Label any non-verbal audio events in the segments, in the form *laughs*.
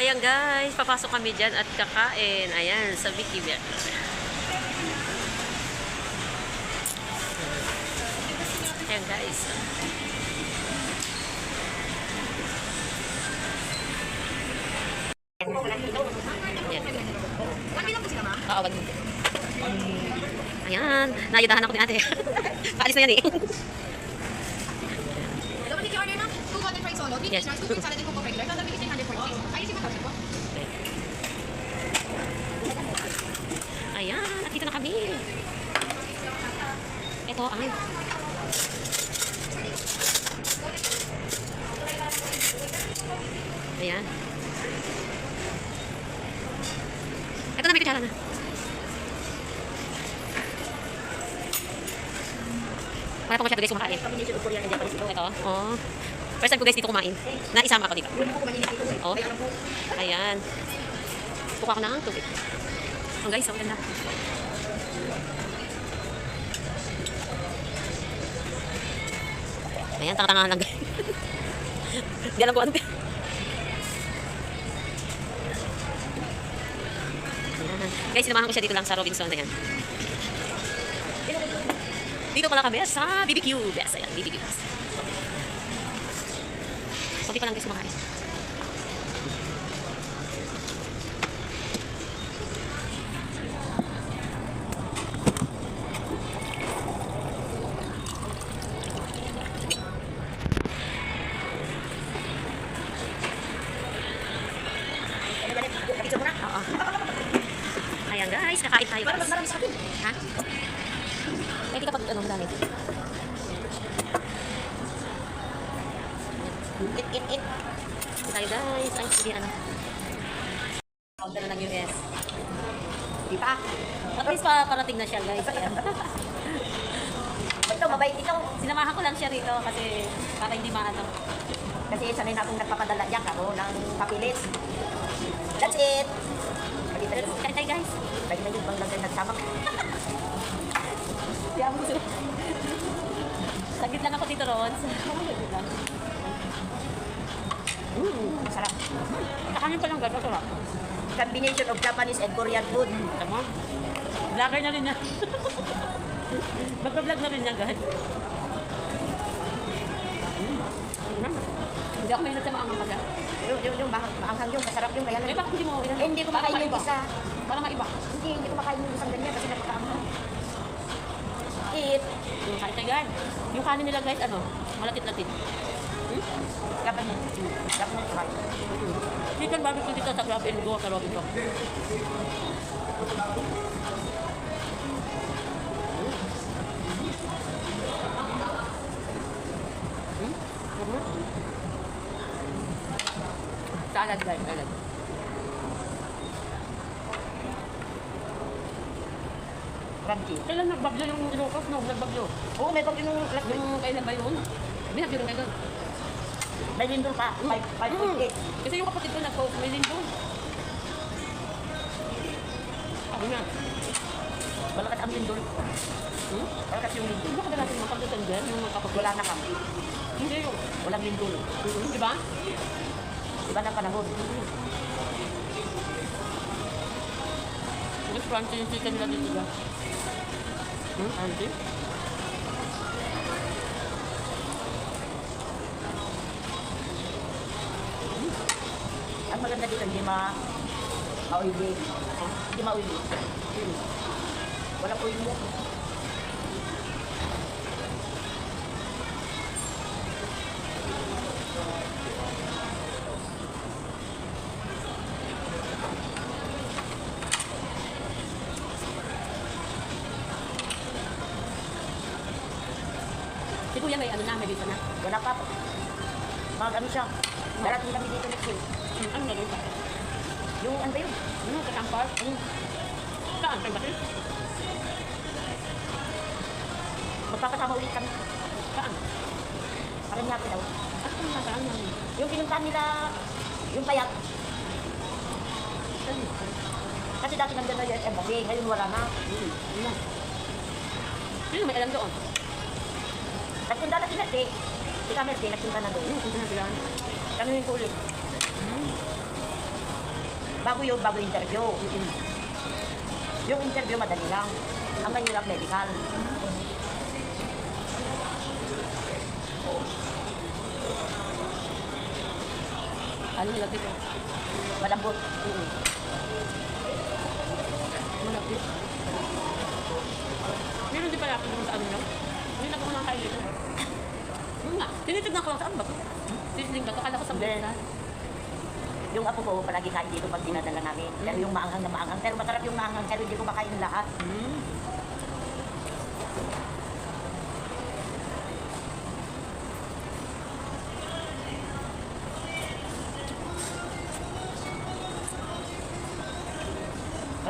Ayan guys, papasok kami dyan at kakain. Ayan, sa Vicky Bear. Ayan guys. Ayan. Oo, wag dito. Ayan, nayudahan ako ni ate. *laughs* Paalis na yan eh. Yes. *laughs* Ayan, dito na kami. Ito ang... Ayan. Ito na may kutsara na. Wala pa ko siya guys kumakain. Ito, oh. First time ko guys dito kumain. Naisama ako dito. Oh. Ayan. Buka ko ng tubig. Ang guys, ang ganda. Ayan, tanga-tanga lang *laughs* guys. Hindi alam ko ano. Guys, sinamahan ko siya dito lang sa Robinson. Ayan. Dito pala kami sa BBQ. Yes, ayan, BBQ. Kunti pa lang guys mo na. Oo. Ayan guys, kakain tayo guys. marami sa akin. Ha? Pwede ka pag ano, madami. It, it, tayo guys. Ay, sige ano. Counter ng US. Di pa. At least pa parating na siya guys. Ayan. *laughs* Ito, mabait ito. Sinamahan ko lang siya rito kasi para hindi maano. Kasi sanay na akong nagpapadala diyan ako ng papilis. That's it. Pero kain tayo guys. Na yung bang lang nagsama. Kaya mo gusto. Saglit lang ako dito Ron. Saglit lang. *laughs* Masarap. Kakanin pa lang guys. Masarap. Combination of Japanese and Korean food. Tama? Vlogger na rin yan. *laughs* Magpa-vlog na rin yan guys. Mm. Hindi ako mahilig sa mga mga Yung, yung, yung maanghang yung, masarap yung kaya Eh, bakit hindi mo? Eh, hindi ko makain yung isa. Para maiba. Hindi, hindi ko makain yung isang ganyan kasi napakaanghang. Eat. Yung kain tayo guys. Yung kanin nila guys, ano? Malapit-lapit. Dapat mo. Dapat mo try. Chicken barbecue dito sa Grab and Go sa Robinson. Salad guys, salad. Crunchy. Kailan nagbagyo yung Ilocos? No, nagbagyo. Oo, may bagyo nung. Yung kailan ba yun? May nagbagyo rin kayo. May lindol pa. 5.8. Kasi yung kapatid ko nag-post, may link doon. Sabi nga, Malakas ang lindol. hmm? Malakas yung lindol. Hindi mga pagdating dyan, yung kapatid? Wala na kami. Hindi yung, Walang lindol. di ba? Iba na panahon. Mas crunchy yung chicken nila dito ba? Hmm? Crunchy? Ang maganda dito, hindi ma ma-oily. Hindi ma-oily. Wala oil mo. Si Kuya may ano na, may dito na. Wala pa. Mag ano siya. Darating kami dito next week. Hmm, ano na dito? Yung ano ba yun? Ano, katampar? Hmm. Saan? Kay Batil? Magpapasama ulit kami. Saan? Parang yaki daw. At kung nasaan yan? Yung pinuntahan nila, yung payat. Kasi dati nandun na yung embassy, ngayon wala na. Hmm. Ano? Sino may alam doon? Nagpunta na si Merke. Si Kamerke, nagpunta na doon. Kung saan sila. Kami yung kulit. Bago yun, bago interview. Yung interview madali lang. Ang mahirap medical. Ano nilagay ko? Malambot. Malapit. Meron din pala ako sa ano lang. Hindi na ako kumakain dito. Yun nga. Tinitignan ko lang saan ba? to? Sisling ka to. Kala ko sa bulsa. Yung apo ko, palagi kain dito pag dinadala namin. Pero yung maanghang na maanghang. Pero masarap yung maanghang, pero hindi ko makain lahat. Mm.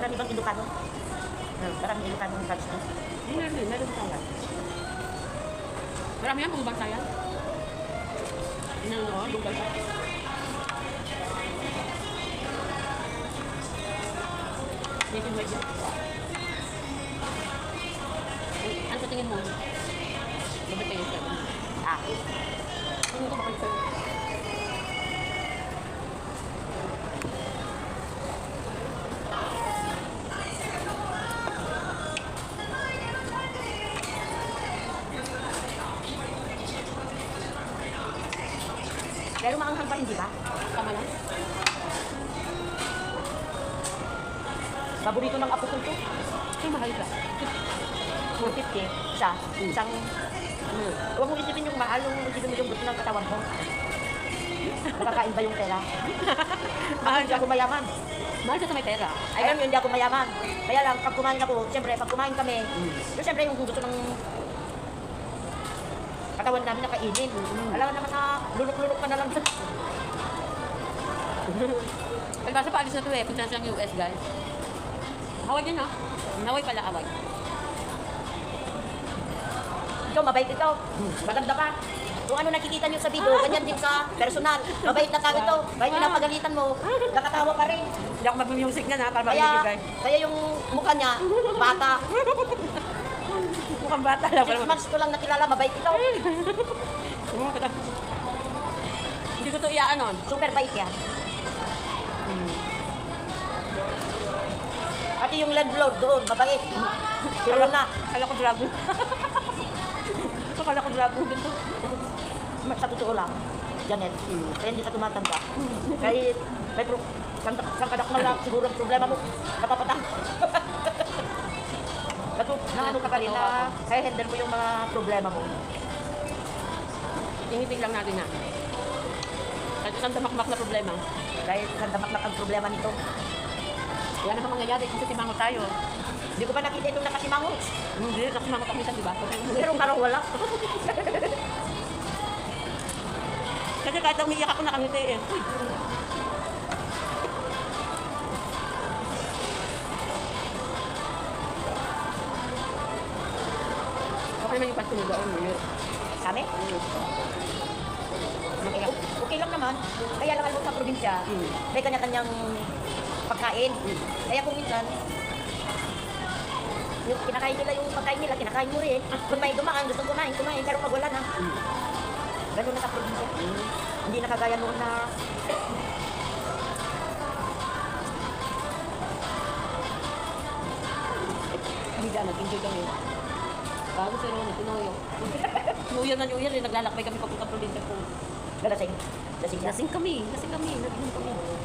Marami bang Ilocano? Marami Ilocano ng college na. Meron din. Meron tayo. Marami yan kung bangsa yan. Ano, lugal Ano sa tingin mo? Bakit kayo sa Ah, Tingin ko bakit pero maanghang pa rin, di ba? Paborito ng apo ko ito. Ay, mahal ka. 450. Isa. Isang, ano, huwag mo isipin yung mahal, yung isipin mo yung gusto ng katawan mo. Nakakain ba yung pera? *laughs* Ako hindi ako mayaman. Mahal ka sa may pera. Ay, ganun, hindi ako mayaman. Kaya lang, pag kumain ako, siyempre, pag kumain kami, Mm. yun siyempre yung gusto ng katawan namin na kainin. Alam mo naman na lulok-lulok ka na lang sa... Basta paalis na to eh. Punta siyang US, guys. Haway din, ha? Haway pala, haway. Ikaw, mabait ikaw. Maganda ka. Kung ano nakikita niyo sa video, ganyan din sa personal. Mabait na tao ito. Kahit pinapagalitan mo, nakatawa ka rin. Hindi ako mag-music na, ha? Para Kaya, marinig, guys. kaya yung mukha niya, bata. *laughs* Mukhang bata lang. Six months ko lang nakilala, mabait ikaw. *laughs* Hindi ko to iaanon. Super bait yan. Pati yung landlord doon, mabait. Siro na. Kala ko dragon. Kala ko dragon din to. Sa totoo lang, Janet, kaya hindi ka tumatanda. Kahit may pro sang, sangkadak na lang siguro ang problema mo, napapatang. Kato, na ano ka pa rin na kaya handle mo yung mga problema mo. Initing lang natin na. Kahit isang damakmak na problema. Kahit sandamak na ang problema nito. Yan ang mangyayari kasi simango tayo. Hindi ko pa nakita itong nakasimango. Hindi, kasi simango kami sa diba? Pero parang wala. *laughs* Kasi kahit umiiyak ako nakangiti eh. Okay naman yung pasunod doon. Kami? Okay, lang naman. Kaya lang alam sa probinsya, may kanya-kanyang pagkain. Kaya kung minsan, yung kinakain nila yung pagkain nila, kinakain mo rin. Kung may dumaan, gusto kumain, kumain. Pero pag wala na, ganun na sa probinsya. Hindi na kagaya noon na Hindi ka, nag-enjoy kami. Bago sa rin, pinuyo. *laughs* New Year na New Year, eh, naglalakbay kami papunta probinsya po. galasing. Lasing na. Lasing kami, lasing kami, nag-inom kami.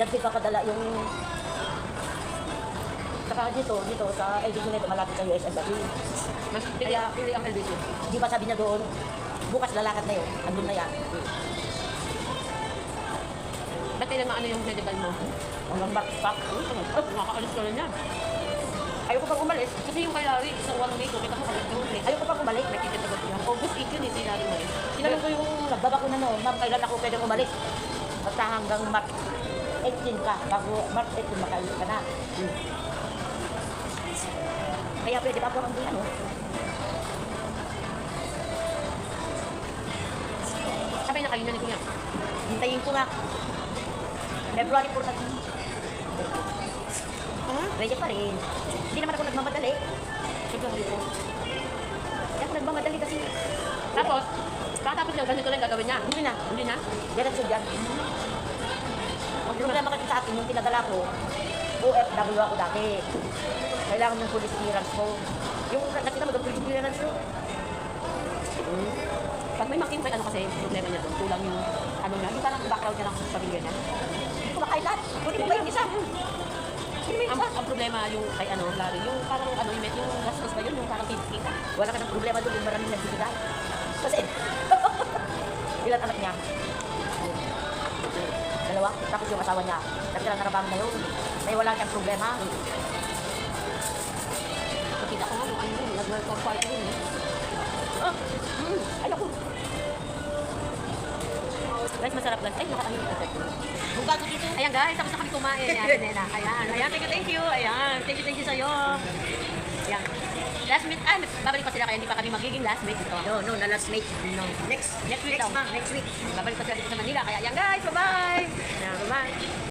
Diyan ko kakadala yung Saka dito, dito sa LBC nito, malapit sa US Embassy. Mas pili, pili ang LBC. Di ba sabi niya doon, bukas lalakad na yun, andun na yan. Ba't kailan maano yung medical mo? Hanggang backpack. Nakakaalis ka rin yan. Ayoko pang umalis. Kasi yung kay Larry, isang one week, kita mo kami doon eh. Ayoko pang umalik. Nakikita ko siya. August 8 yun si Larry mo eh. Tinanong ko yung nagbabakuna noon, ma'am, kailan ako pwedeng umalis? Basta hanggang March 18 ka, bago March 18 makaalis ka na. Kaya pwede pa ako hanggang ano? Sabay na kayo na ni Kuya. Hintayin ko nga. February 4 na. Ha? Pwede pa rin. Hindi naman ako nagmamadali. February po. Kaya ako nagmamadali kasi. Tapos, katapos niya, ganito lang gagawin niya. Hindi na. Hindi na? Diretso dyan. Ang problema kasi sa akin, yung pinadala ko, OFW ako dati. Kailangan ng police clearance ko. Yung nakita mo doon, police clearance ko. Hmm. Pag may makin, may ano kasi, problema niya doon. Kulang yung, ano niya, yung parang background niya ng pamilya niya. Hindi ko makain lahat. Kunin mo ba yung isa? Ang, ang problema yung kay ano, Larry, yung parang ano, yung, yung gastos ba yun, yung parang 50 ka. Wala ka ng problema doon, yung maraming nagbibigay. Kasi, *laughs* ilan anak niya? Dalawa. Tapos yung asawa niya. Nagtira na rabang na yun. Kaya wala siyang problema. Nakita ko nga yung ano yun, nag-workout party yun eh. Ah, mm, ayoko. Guys, masarap guys. Ay, nakatahin ko. Kung bago dito. Ayan guys, tapos na kami kumain. Ayan, Nena. Ayan, ayan, thank you, thank you. Ayan, thank you, thank you sa'yo. Ayan. Last meet, ah, babalik pa sila kaya hindi pa kami magiging last meet ito. No, no, na last mate. No. Next, Next week next daw. next week. Babalik pa sila dito sa Manila. Kaya ayan guys, bye-bye. Ayan, bye-bye.